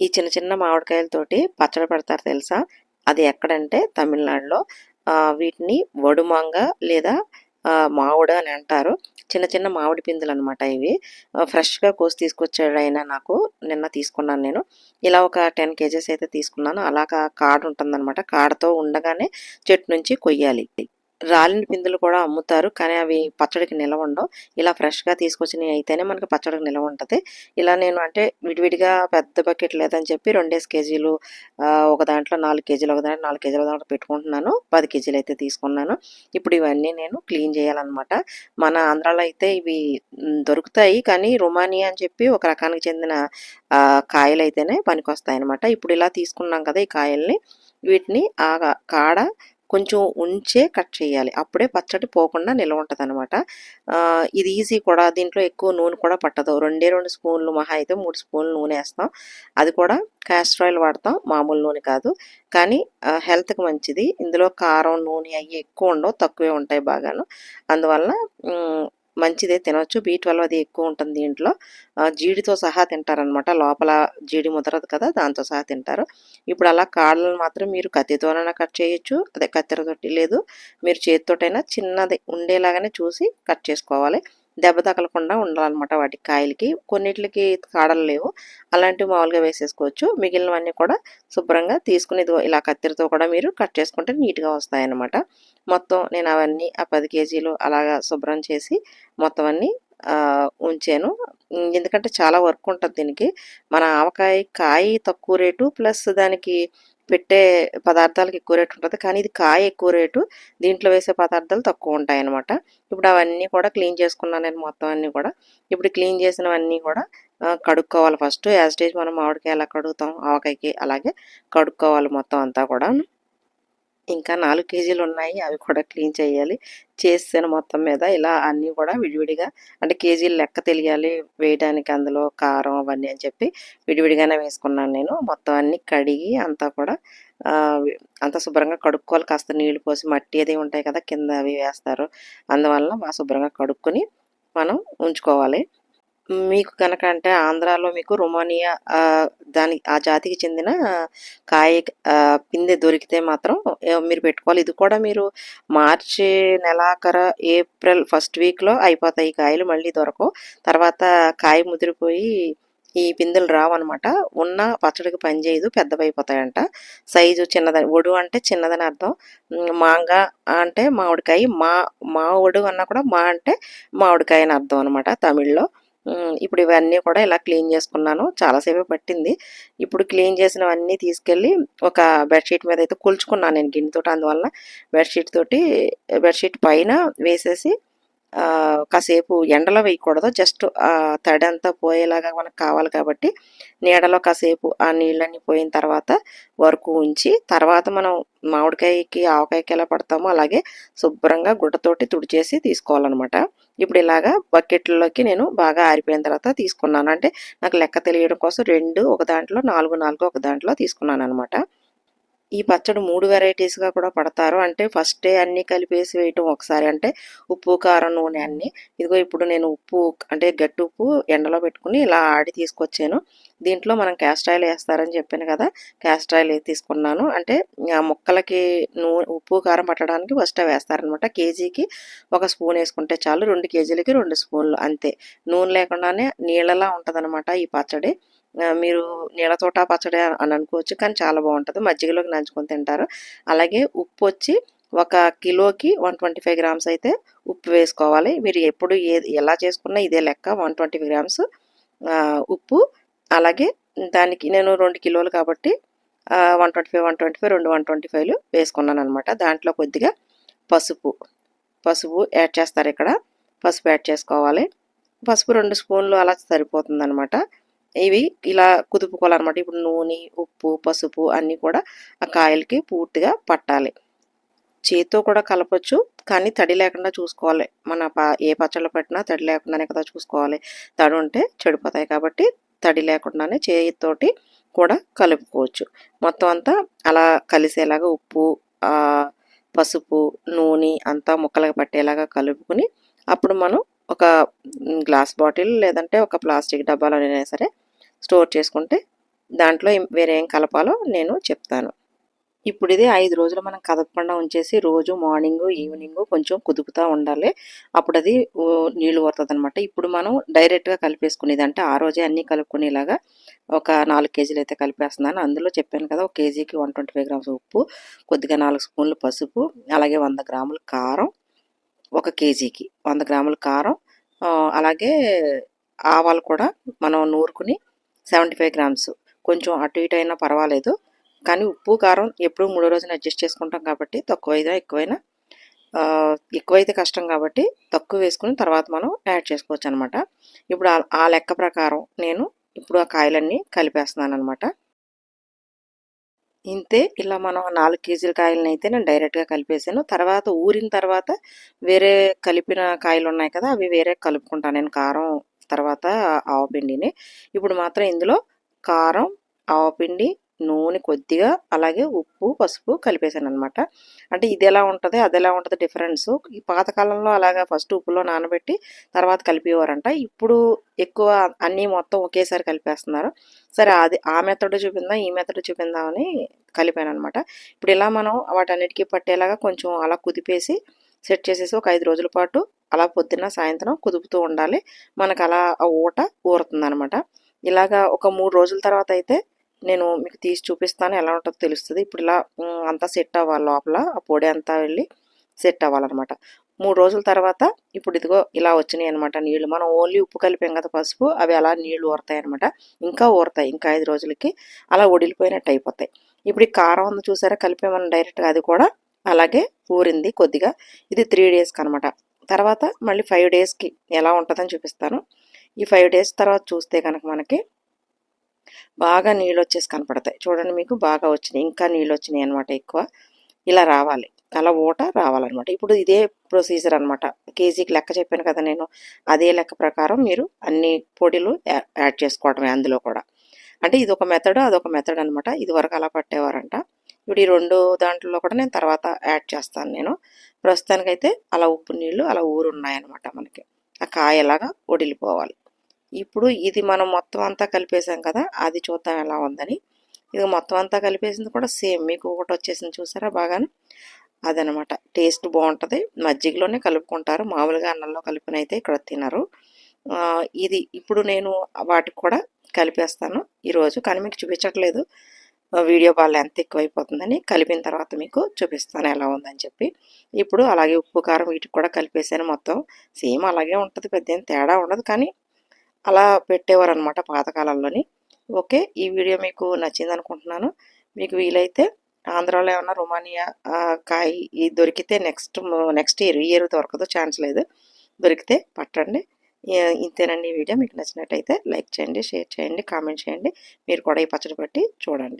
ఈ చిన్న చిన్న మామిడికాయలతోటి పచ్చడి పెడతారు తెలుసా? అది ఎక్కడంటే తమిళనాడులో. వీటిని వడుమాంగ లేదా ఆ, అని అంటారు. చిన్న చిన్న మామిడి పిందులు అనమాట ఇవి ఫ్రెష్గా కోసి తీసుకొచ్చాడు నాకు నిన్న తీసుకున్నాను నేను. ఇలా ఒక టెన్ కేజెస్ అయితే తీసుకున్నాను. అలాగా కాడ ఉంటుందన్నమాట. కాడతో ఉండగానే చెట్టు నుంచి కొయ్యాలి. రాలిన పిందులు కూడా అమ్ముతారు. కానీ అవి పచ్చడికి నిలవ ఉండవు. ఇలా ఫ్రెష్గా తీసుకొచ్చినవి అయితేనే మనకి పచ్చడికి నిలవ ఉంటుంది. ఇలా నేను అంటే విడివిడిగా పెద్ద బకెట్ లేదని చెప్పి రెండేసి కేజీలు ఒక దాంట్లో నాలుగు కేజీలు ఒక దాంట్లో నాలుగు కేజీల దాంట్లో పెట్టుకుంటున్నాను. పది కేజీలు అయితే తీసుకున్నాను. ఇప్పుడు ఇవన్నీ నేను క్లీన్ చేయాలన్నమాట. మన ఆంధ్రాలో అయితే ఇవి దొరుకుతాయి. కానీ రుమానియా అని చెప్పి ఒక రకానికి చెందిన కాయలు అయితేనే పనికొస్తాయి అనమాట ఇప్పుడు ఇలా తీసుకున్నాం కదా ఈ కాయల్ని. వీటిని ఆ కాడ కొంచెం ఉంచే కట్ చేయాలి. అప్పుడే పచ్చడి పోకుండా నిల్వ ఉంటుంది అనమాట ఇది ఈజీ కూడా. దీంట్లో ఎక్కువ నూనె కూడా పట్టదు. రెండే రెండు స్పూన్లు మహా అయితే మూడు స్పూన్లు నూనె వేస్తాం. అది కూడా క్యాస్టర్ ఆయిల్ వాడతాం. మామూలు నూనె కాదు. కానీ హెల్త్కి మంచిది. ఇందులో కారం నూనె అవి ఎక్కువ ఉండవు. తక్కువే ఉంటాయి బాగాను. అందువల్ల మంచిదే తినవచ్చు బీ ట్వెల్వ్ అది ఎక్కువ ఉంటుంది దీంట్లో. జీడితో సహా తింటారనమాట లోపల జీడి ముదరదు కదా దాంతో సహా తింటారు. ఇప్పుడు అలా కాళ్ళను మాత్రం మీరు కత్తితోనైనా కట్ చేయొచ్చు. అదే కత్తెరతోటి లేదు. మీరు చేతితోటైనా చిన్నది ఉండేలాగానే చూసి కట్ చేసుకోవాలి. దెబ్బ తగలకుండా ఉండాలన్నమాట వాటి కాయలకి. కొన్నిటికి కాడలు లేవు. అలాంటివి మామూలుగా వేసేసుకోవచ్చు. మిగిలినవన్నీ కూడా శుభ్రంగా తీసుకుని ఇలా కత్తిరితో కూడా మీరు కట్ చేసుకుంటే నీట్గా వస్తాయన్నమాట. మొత్తం నేను అవన్నీ ఆ పది కేజీలు అలాగా శుభ్రం చేసి మొత్తం అన్నీ ఉంచాను. ఎందుకంటే చాలా వర్క్ ఉంటుంది దీనికి. మన ఆవకాయ కాయ తక్కువ రేటు ప్లస్ దానికి పెట్టే పదార్థాలకు ఎక్కువ రేటు ఉంటుంది. కానీ ఇది కాయ ఎక్కువ రేటు. దీంట్లో వేసే పదార్థాలు తక్కువ ఉంటాయి అన్నమాట ఇప్పుడు అవన్నీ కూడా క్లీన్ చేసుకున్నాను నేను మొత్తం అన్నీ కూడా. ఇప్పుడు క్లీన్ చేసినవన్నీ కూడా కడుక్కోవాలి ఫస్ట్. యాజ్ స్టేజ్ మనం మామిడికాయ ఎలా కడుగుతాం? ఆవకాయకి అలాగే కడుక్కోవాలి మొత్తం అంతా కూడా ఇంకా నాలుగు కేజీలు ఉన్నాయి. అవి కూడా క్లీన్ చేయాలి. చేసాను మొత్తం మీద. ఇలా అన్నీ కూడా విడివిడిగా అంటే కేజీలు లెక్క తెలియాలి వేయడానికి అందులో కారం అవన్నీ అని చెప్పి విడివిడిగానే వేసుకున్నాను నేను. మొత్తం అన్నీ కడిగి అంతా కూడా అంత శుభ్రంగా కడుక్కోవాలి. కాస్త నీళ్ళు పోసి మట్టి అది ఉంటాయి కదా కింద అవి వేస్తారు. అందువల్ల బాగా శుభ్రంగా కడుక్కొని మనం ఉంచుకోవాలి. మీకు కనుక అంటే ఆంధ్రాలో మీకు రొమానియా దాని ఆ జాతికి చెందిన కాయ పిందె దొరికితే మాత్రం మీరు పెట్టుకోవాలి. ఇది కూడా మీరు మార్చి నెలాఖర ఏప్రిల్ ఫస్ట్ వీక్లో అయిపోతాయి కాయలు మళ్ళీ దొరకవు. తర్వాత కాయ ముదిరిపోయి ఈ పిందెలు రావన్నమాట. ఉన్న పచ్చడికి పనిచేయదు పెద్దవి అయిపోతాయంట సైజు చిన్నదని ఒడు అంటే చిన్నదని అర్థం. మాంగా మాంగ అంటే మామిడికాయ మా మా ఒడు అన్నా కూడా మా అంటే మామిడికాయ అని అర్థం అనమాట తమిళ్ళో. ఇప్పుడు ఇవన్నీ కూడా ఇలా క్లీన్ చేసుకున్నాను. చాలాసేపు పట్టింది. ఇప్పుడు క్లీన్ చేసినవన్నీ తీసుకెళ్ళి ఒక బెడ్షీట్ మీద అయితే కూల్చుకున్నాను నేను గిన్నెతోటి అందువల్ల బెడ్షీట్ తోటి బెడ్షీట్ పైన వేసేసి కాసేపు ఎండలో వేయకూడదు. జస్ట్ తడి అంతా పోయేలాగా మనకు కావాలి కాబట్టి నీడలో కాసేపు ఆ నీళ్ళన్నీ పోయిన తర్వాత వరకు ఉంచి తర్వాత మనం మామిడికాయకి ఆవకాయకి ఎలా పడతామో అలాగే శుభ్రంగా గుడ్డతోటి తుడిచేసి తీసుకోవాలన్నమాట. ఇప్పుడు ఇలాగా బకెట్లలోకి నేను బాగా ఆరిపోయిన తర్వాత తీసుకున్నాను. అంటే నాకు లెక్క తెలియడం కోసం రెండు ఒక దాంట్లో నాలుగు నాలుగు ఒక దాంట్లో తీసుకున్నాను అనమాట ఈ పచ్చడి మూడు వెరైటీస్గా కూడా పడతారు. అంటే ఫస్టే అన్నీ కలిపేసి వేయటం ఒకసారి. అంటే ఉప్పు కారం నూనె అన్నీ. ఇదిగో ఇప్పుడు నేను ఉప్పు అంటే గట్టి ఉప్పు ఎండలో పెట్టుకుని ఇలా ఆడి తీసుకొచ్చాను. దీంట్లో మనం క్యాస్ట్ ఆయిల్ వేస్తారని చెప్పాను కదా. క్యాస్ట్ ఆయిల్ తీసుకున్నాను. అంటే ఆ ముక్కలకి నూనె ఉప్పు కారం పట్టడానికి ఫస్ట్ వేస్తారనమాట. కేజీకి ఒక స్పూన్ వేసుకుంటే చాలు. రెండు కేజీలకి రెండు స్పూన్లు అంతే. నూనె లేకుండానే నీళ్ళలా ఉంటుందన్నమాట ఈ పచ్చడి. మీరు నీళ్ళతోట పచ్చడి అని అనుకోవచ్చు కానీ చాలా బాగుంటుంది. మజ్జిగలోకి నంచుకొని తింటారు. అలాగే ఉప్పు వచ్చి ఒక కిలోకి వన్ ట్వంటీ ఫైవ్ గ్రామ్స్ అయితే ఉప్పు వేసుకోవాలి. మీరు ఎప్పుడు ఏ ఎలా చేసుకున్నా ఇదే లెక్క వన్ ట్వంటీ ఫైవ్ గ్రామ్స్ ఉప్పు. అలాగే దానికి నేను రెండు కిలోలు కాబట్టి one twenty five one twenty five రెండు వన్ ట్వంటీ ఫైవ్లు వేసుకున్నాను అనమాట దాంట్లో కొద్దిగా పసుపు పసుపు యాడ్ చేస్తారు ఇక్కడ. పసుపు యాడ్ చేసుకోవాలి. పసుపు రెండు స్పూన్లు అలా సరిపోతుంది అనమాట ఇవి ఇలా కుదుపుకోవాలన్నమాట. ఇప్పుడు నూనె ఉప్పు పసుపు అన్నీ కూడా ఆ కాయలకి పూర్తిగా పట్టాలి. చేతితో కూడా కలపచ్చు కానీ తడి లేకుండా చూసుకోవాలి. మన ఏ పచ్చళ్ళు పెట్టినా తడి లేకుండానే కదా చూసుకోవాలి. తడి ఉంటే చెడిపోతాయి కాబట్టి తడి లేకుండానే చేతితోటి కూడా కలుపుకోవచ్చు. మొత్తం అంతా అలా కలిసేలాగా ఉప్పు పసుపు నూనె అంతా ముక్కలకు పట్టేలాగా కలుపుకుని అప్పుడు మనం ఒక గ్లాస్ బాటిల్ లేదంటే ఒక ప్లాస్టిక్ డబ్బాలోనైనా సరే స్టోర్ చేసుకుంటే దాంట్లో వేరే ఏం కలపాలో నేను చెప్తాను. ఇప్పుడు ఇది ఐదు రోజులు మనం కదపకుండా ఉంచేసి రోజు మార్నింగ్ ఈవినింగ్ కొంచెం కుదుపుతూ ఉండాలి. అప్పుడు అది నీళ్ళు నీళ్ళు పడుతుంది అనమాట ఇప్పుడు మనం డైరెక్ట్గా కలిపేసుకునేది అంటే ఆ రోజే అన్నీ కలుపుకునేలాగా ఒక నాలుగు కేజీలు అయితే కలిపేస్తున్నాను. అందులో చెప్పాను కదా ఒక కేజీకి వన్ ట్వంటీ ఫైవ్ గ్రామ్స్ ఉప్పు కొద్దిగా నాలుగు స్పూన్లు పసుపు అలాగే వంద గ్రాముల కారం ఒక కేజీకి వంద గ్రాముల కారం అలాగే ఆవాలు కూడా మనం నూరుకుని సెవెంటీ ఫైవ్ గ్రామ్స్. కొంచెం అటు ఇటు అయినా పర్వాలేదు. కానీ ఉప్పు కారం ఎప్పుడూ మూడో రోజున అడ్జస్ట్ చేసుకుంటాం కాబట్టి తక్కువైనా ఎక్కువైనా ఎక్కువైతే కష్టం కాబట్టి తక్కువ వేసుకుని తర్వాత మనం యాడ్ చేసుకోవచ్చు అనమాట ఇప్పుడు ఆ- ఆ లెక్క ప్రకారం నేను ఇప్పుడు ఆ కాయలన్నీ కలిపేస్తున్నాను అనమాట ఇంతే ఇలా మనం నాలుగు కేజీల కాయలను అయితే నేను డైరెక్ట్గా కలిపేసాను. తర్వాత ఊరిన తర్వాత వేరే కలిపిన కాయలు ఉన్నాయి కదా అవి వేరే కలుపుకుంటాను నేను కారం తర్వాత ఆవపిండిని ఇప్పుడు మాత్రం ఇందులో కారం ఆవపిండి నూనె కొద్దిగా అలాగే ఉప్పు పసుపు కలిపేసాను అనమాట అంటే ఇది ఎలా ఉంటుంది అది ఎలా ఉంటుంది డిఫరెన్స్ ఈ పాతకాలంలో అలాగా ఫస్ట్ ఉప్పులో నానబెట్టి తర్వాత కలిపేవారంట. ఇప్పుడు ఎక్కువ అన్నీ మొత్తం ఒకేసారి కలిపేస్తున్నారు. సరే అది ఆ మెథడ్ చూపిందా ఈ మెథడ్ చూపిందామని కలిపాను అనమాట ఇప్పుడు ఇలా మనం వాటన్నిటికీ పట్టేలాగా కొంచెం అలా కుదిపేసి సెట్ చేసేసి ఒక ఐదు రోజుల పాటు అలా పొద్దున్న సాయంత్రం కుదుపుతూ ఉండాలి. మనకు అలా ఆ ఊట ఊరుతుంది అనమాట ఇలాగా ఒక మూడు రోజుల తర్వాత అయితే నేను మీకు తీసి చూపిస్తాను. ఎలా ఉంటుందో తెలుస్తుంది. ఇప్పుడు ఇలా అంతా సెట్ అవ్వాలి లోపల. ఆ పొడి అంతా వెళ్ళి సెట్ అవ్వాలన్నమాట మూడు రోజుల తర్వాత ఇప్పుడు ఇదిగో ఇలా వచ్చినాయి అనమాట నీళ్ళు. మనం ఓన్లీ ఉప్పు కలిపాం కదా పసుపు. అవి అలా నీళ్ళు ఊరుతాయి అనమాట ఇంకా ఊరుతాయి. ఇంకా ఐదు రోజులకి అలా ఒడిలిపోయినట్టు అయిపోతాయి. ఇప్పుడు ఈ కారం ఉంది చూసారా? కలిపామని డైరెక్ట్గా అది కూడా అలాగే ఊరింది కొద్దిగా. ఇది త్రీ డేస్కి అనమాట తర్వాత మళ్ళీ ఫైవ్ డేస్కి ఎలా ఉంటుందని చూపిస్తాను. ఈ ఫైవ్ డేస్ తర్వాత చూస్తే కనుక మనకి బాగా నీళ్ళు వచ్చేసి కనపడతాయి. చూడండి మీకు బాగా వచ్చినాయి. ఇంకా నీళ్ళు వచ్చినాయి అనమాట ఎక్కువ. ఇలా రావాలి. అలా ఊట రావాలన్నమాట. ఇప్పుడు ఇదే ప్రొసీజర్ అనమాట కేజీకి లెక్క చెప్పాను కదా నేను. అదే లెక్క ప్రకారం మీరు అన్ని పొడిలు యా- యాడ్ చేసుకోవడమే అందులో కూడా. అంటే ఇది ఒక మెథడ్ అదొక మెథడ్ అనమాట ఇది వరకు అలా పట్టేవారంట. ఇప్పుడు ఈ రెండు దాంట్లో కూడా నేను తర్వాత యాడ్ చేస్తాను నేను. ప్రస్తుతానికైతే అలా ఉప్పు నీళ్ళు అలా ఊరున్నాయన్నమాట మనకి. ఆ కాయలాగా వడిలిపోవాలి. ఇప్పుడు ఇది మనం మొత్తం అంతా కలిపేసాం కదా అది చూద్దాం ఎలా ఉందని. ఇది మొత్తం అంతా కలిపేసింది కూడా సేమ్. మీకు ఒకటి వచ్చేసింది చూసారా బాగాను? అదనమాట టేస్ట్ బాగుంటుంది. మజ్జిగలోనే కలుపుకుంటారు. మామూలుగా అన్నంలో కలిపిన అయితే ఇక్కడ తినరు. ఇది ఇప్పుడు నేను వాటికి కూడా కలిపేస్తాను ఈరోజు. కానీ మీకు చూపించట్లేదు. వీడియో బాగా లెంత్ ఎక్కువైపోతుందని కలిపిన తర్వాత మీకు చూపిస్తాను ఎలా ఉందని చెప్పి. ఇప్పుడు అలాగే ఉప్పు కారం వీటికి కూడా కలిపేసాను మొత్తం. సేమ్ అలాగే ఉంటుంది పెద్ద తేడా ఉండదు కానీ అలా పెట్టేవారు అనమాట పాతకాలంలోని. ఓకే ఈ వీడియో మీకు నచ్చింది అనుకుంటున్నాను. మీకు వీలైతే ఆంధ్రాలో ఏమన్నా రొమానియా కాయ దొరికితే నెక్స్ట్ నెక్స్ట్ ఇయర్ ఈ ఇయర్ దొరకదు ఛాన్స్ లేదు. దొరికితే పట్టండి. ఇంతేనండి ఈ వీడియో. మీకు నచ్చినట్టయితే లైక్ చేయండి షేర్ చేయండి కామెంట్ చేయండి. మీరు కూడా ఈ పచ్చడి పట్టి చూడండి.